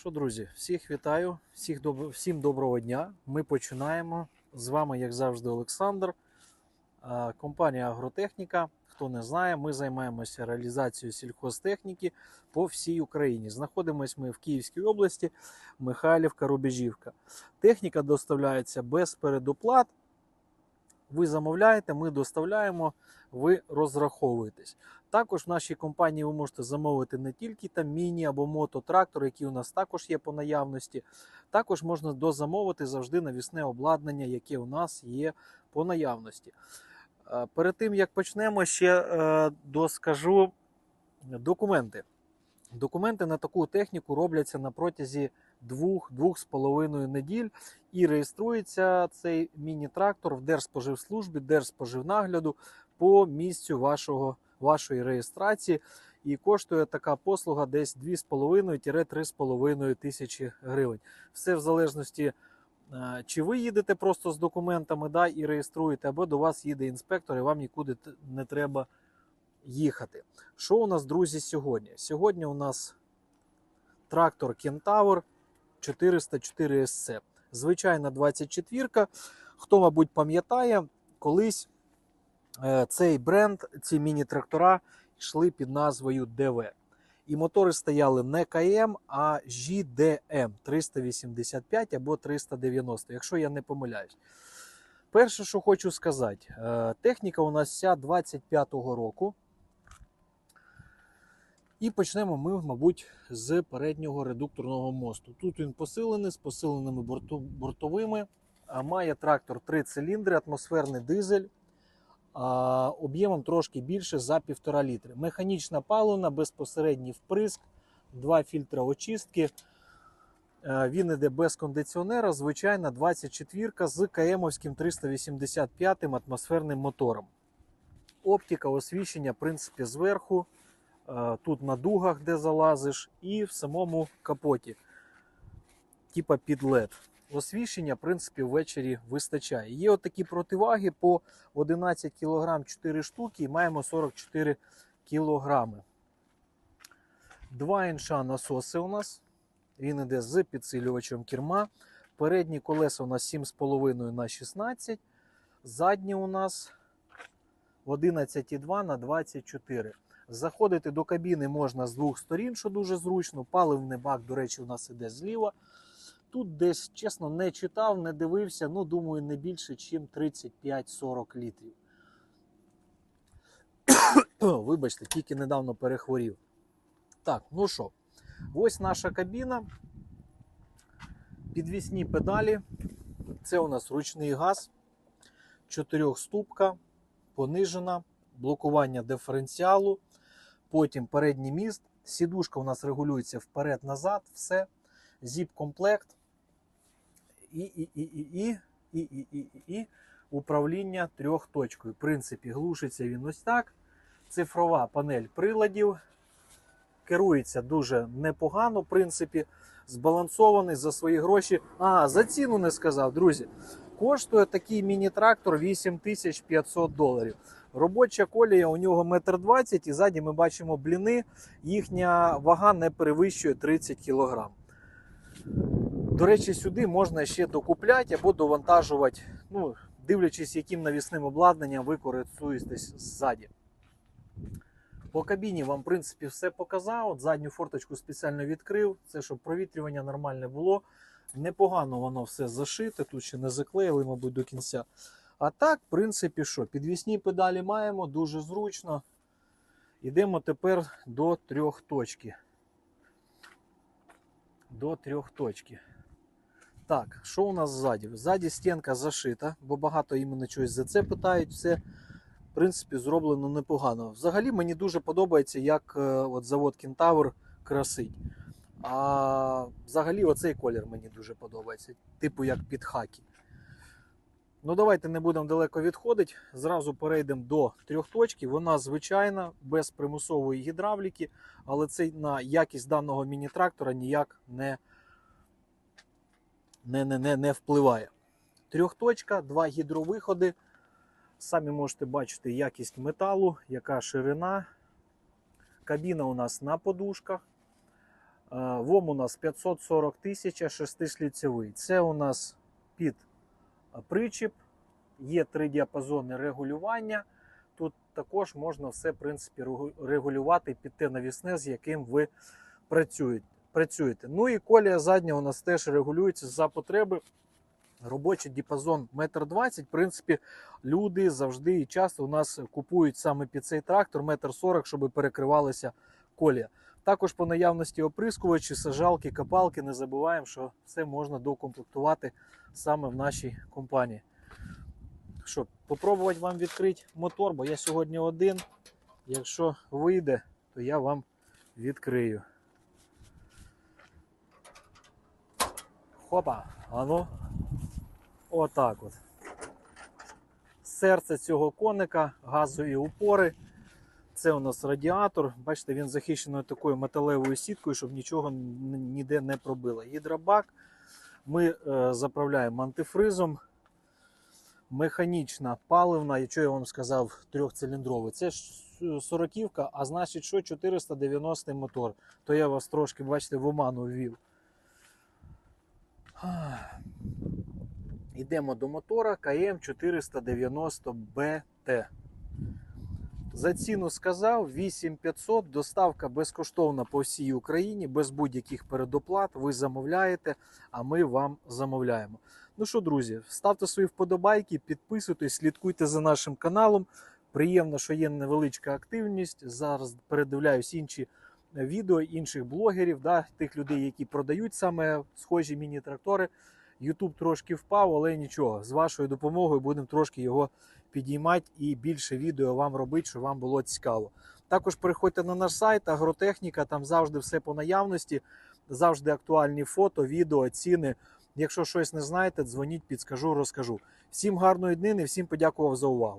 Що, друзі, всіх вітаю, всіх доб... всім доброго дня. Ми починаємо. З вами, як завжди, Олександр. Компанія Агротехніка. Хто не знає, ми займаємося реалізацією сільхозтехніки по всій Україні. Знаходимось ми в Київській області, Михайлівка, Рубежівка. Техніка доставляється без передоплат. Ви замовляєте, ми доставляємо, ви розраховуєтесь. Також в нашій компанії ви можете замовити не тільки там міні або мототрактор, які у нас також є по наявності. Також можна дозамовити завжди навісне обладнання, яке у нас є по наявності. Е, Перед тим як почнемо, ще е, доскажу документи. Документи на таку техніку робляться на протязі двох-двох з половиною неділь і реєструється цей міні-трактор в Держспоживслужбі, Держспоживнагляду по місцю вашого, вашої реєстрації. І коштує така послуга десь 2,5-3,5 тисячі гривень. Все в залежності, е, чи ви їдете просто з документами да, і реєструєте, або до вас їде інспектор, і вам нікуди не треба їхати. Що у нас, друзі, сьогодні? Сьогодні у нас трактор Кентавр 404 SC. Звичайна 24-ка. Хто, мабуть, пам'ятає, колись е, цей бренд, ці міні-трактора йшли під назвою ДВ. І мотори стояли не КМ, а JDM 385 або 390, якщо я не помиляюсь. Перше, що хочу сказати, е, техніка у нас вся 25-го року. І почнемо ми, мабуть, з переднього редукторного мосту. Тут він посилений з посиленими бортовими. Має трактор 3 циліндри, атмосферний дизель. Об'ємом трошки більше за 1,5 літри. Механічна палена, безпосередній вприск, два фільтра очистки. Е, Він іде без кондиціонера, звичайна 24 ка з КМовським 385 атмосферним мотором. Оптика освіщення, в принципі, зверху тут на дугах, де залазиш, і в самому капоті, типа під LED. Освіщення, в принципі, ввечері вистачає. Є отакі противаги по 11 кг 4 штуки і маємо 44 кг. Два інша насоси у нас. Він іде з підсилювачем керма. Передні колеса у нас 7,5 на 16. Задні у нас 11,2 на 24. Заходити до кабіни можна з двох сторін, що дуже зручно. Паливний бак, до речі, у нас іде зліва. Тут десь, чесно, не читав, не дивився, ну, думаю, не більше, ніж 35-40 літрів. Вибачте, тільки недавно перехворів. Так, ну що, ось наша кабіна. Підвісні педалі. Це у нас ручний газ, чотирьохступка, понижена, блокування диференціалу, потім передній міст. Сідушка у нас регулюється вперед-назад, все. Зіп-комплект. І, і, і, і, і, і, і, і, і, і управління трьохточкою. В принципі, глушиться він ось так. Цифрова панель приладів. Керується дуже непогано, в принципі, збалансований за свої гроші. А, за ціну не сказав, друзі. Коштує такий міні-трактор 8500 доларів. Робоча колія у нього 1,20 м і ззаді ми бачимо бліни. Їхня вага не перевищує 30 кг. До речі, сюди можна ще докупляти або довантажувати, ну, дивлячись, яким навісним обладнанням ви користуєтесь ззаді. По кабіні вам, в принципі, все показав. От задню форточку спеціально відкрив. Це щоб провітрювання нормальне було. Непогано воно все зашите, тут ще не заклеїли, мабуть, до кінця. А так, в принципі, що? Підвісні педалі маємо, дуже зручно. Йдемо тепер до трьох точки. До трьох точки. Так, що у нас ззаді? Ззаді стінка зашита, бо багато іменно чогось за це питають. Все, в принципі, зроблено непогано. Взагалі мені дуже подобається, як е, от завод Кентавр красить. А взагалі оцей колір мені дуже подобається. Типу як під хакі. Ну, давайте не будемо далеко відходити. Зразу перейдемо до трьохточки. Вона звичайна, без примусової гідравліки, але це на якість даного міні-трактора ніяк не, не, не, не, не впливає. Трьохточка, два гідровиходи. Самі можете бачити якість металу, яка ширина. Кабіна у нас на подушках. ВОМ у нас 540 тисяч, шестисліцевий. Це у нас під причіп, є три діапазони регулювання. Тут також можна все в принципі регулювати під те навісне, з яким ви працюєте. Ну і колія задня у нас теж регулюється за потреби. Робочий діапазон 1,20 м. В принципі, люди завжди і часто у нас купують саме під цей трактор 1,40 м, щоб перекривалася колія. Також по наявності оприскувачі, сажалки, копалки. Не забуваємо, що все можна докомплектувати саме в нашій компанії. Що, попробувати вам відкрити мотор, бо я сьогодні один. Якщо вийде, то я вам відкрию. Хопа, а ну. Отак от. Серце цього коника, газові упори. Це у нас радіатор. Бачите, він захищений такою металевою сіткою, щоб нічого ніде не пробило. Гідробак. Ми е, заправляємо антифризом. Механічна, паливна, і що я вам сказав, трьохциліндровий. Це ж сороківка, а значить, що 490 мотор. То я вас трошки, бачите, в оману ввів. Йдемо до мотора КМ 490BT. За ціну сказав 8500, доставка безкоштовна по всій Україні, без будь-яких передоплат. Ви замовляєте, а ми вам замовляємо. Ну що, друзі, ставте свої вподобайки, підписуйтесь, слідкуйте за нашим каналом. Приємно, що є невеличка активність. Зараз передивляюсь інші відео інших блогерів, да, тих людей, які продають саме схожі міні-трактори. Ютуб трошки впав, але нічого. З вашою допомогою будемо трошки його підіймати і більше відео вам робити, щоб вам було цікаво. Також переходьте на наш сайт Агротехніка, там завжди все по наявності, завжди актуальні фото, відео, ціни. Якщо щось не знаєте, дзвоніть, підскажу, розкажу. Всім гарної днини, всім подякував за увагу.